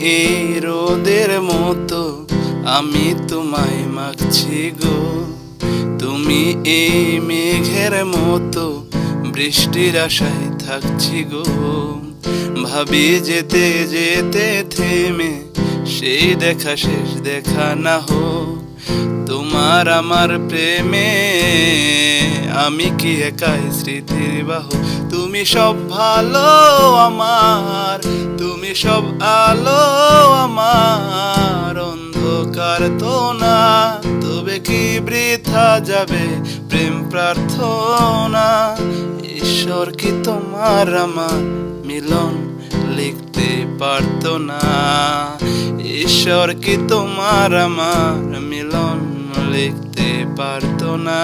এই রোদের মতো, আমি তোমায় মাগছি গো। তুমি এই মেঘের মতো, বৃষ্টির আশায় থাকছি গো। ভাবি যেতে যেতে থেমে, সেই দেখা শেষ দেখা না হোক। তোমার আমার প্রেমে। আমি কি একাই স্মৃতির বাহ? তুমি সব ভালো আমার, তুমি সব আলো আমার। অন্ধকার তো না, তবে কি বৃথা যাবে প্রেম প্রার্থনা? ঈশ্বর কি তোমার আমার মিলন লিখতে পারতো না? ঈশ্বর কি তোমার আমার মিলন লিখতে পারতো না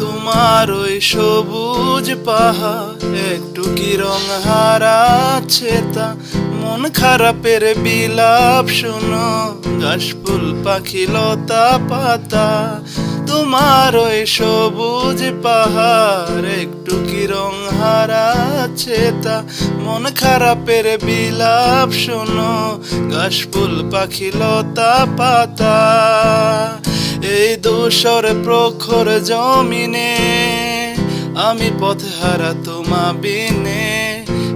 তোমার ওই সবুজ পাহাড়, একটু কি রং হারাচ্ছে তা? মন খারাপের বিলাপ শুনো, ঘাস, ফুল, পাখি, লতা, পাতা। তোমার ওই সবুজ পাহাড়, একটু কি রং হারাচ্ছে তা? মন খারাপের বিলাপ শোনো, ঘাস, ফুল, পাখি, লতা, পাতা। এই দোসর প্রখর জমিনে আমি পথে হারা তোমা বিনে,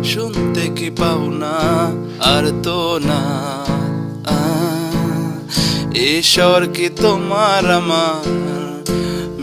শুনতে কি পাও না আর তো না। ঈশ্বর কি তোমার আমার?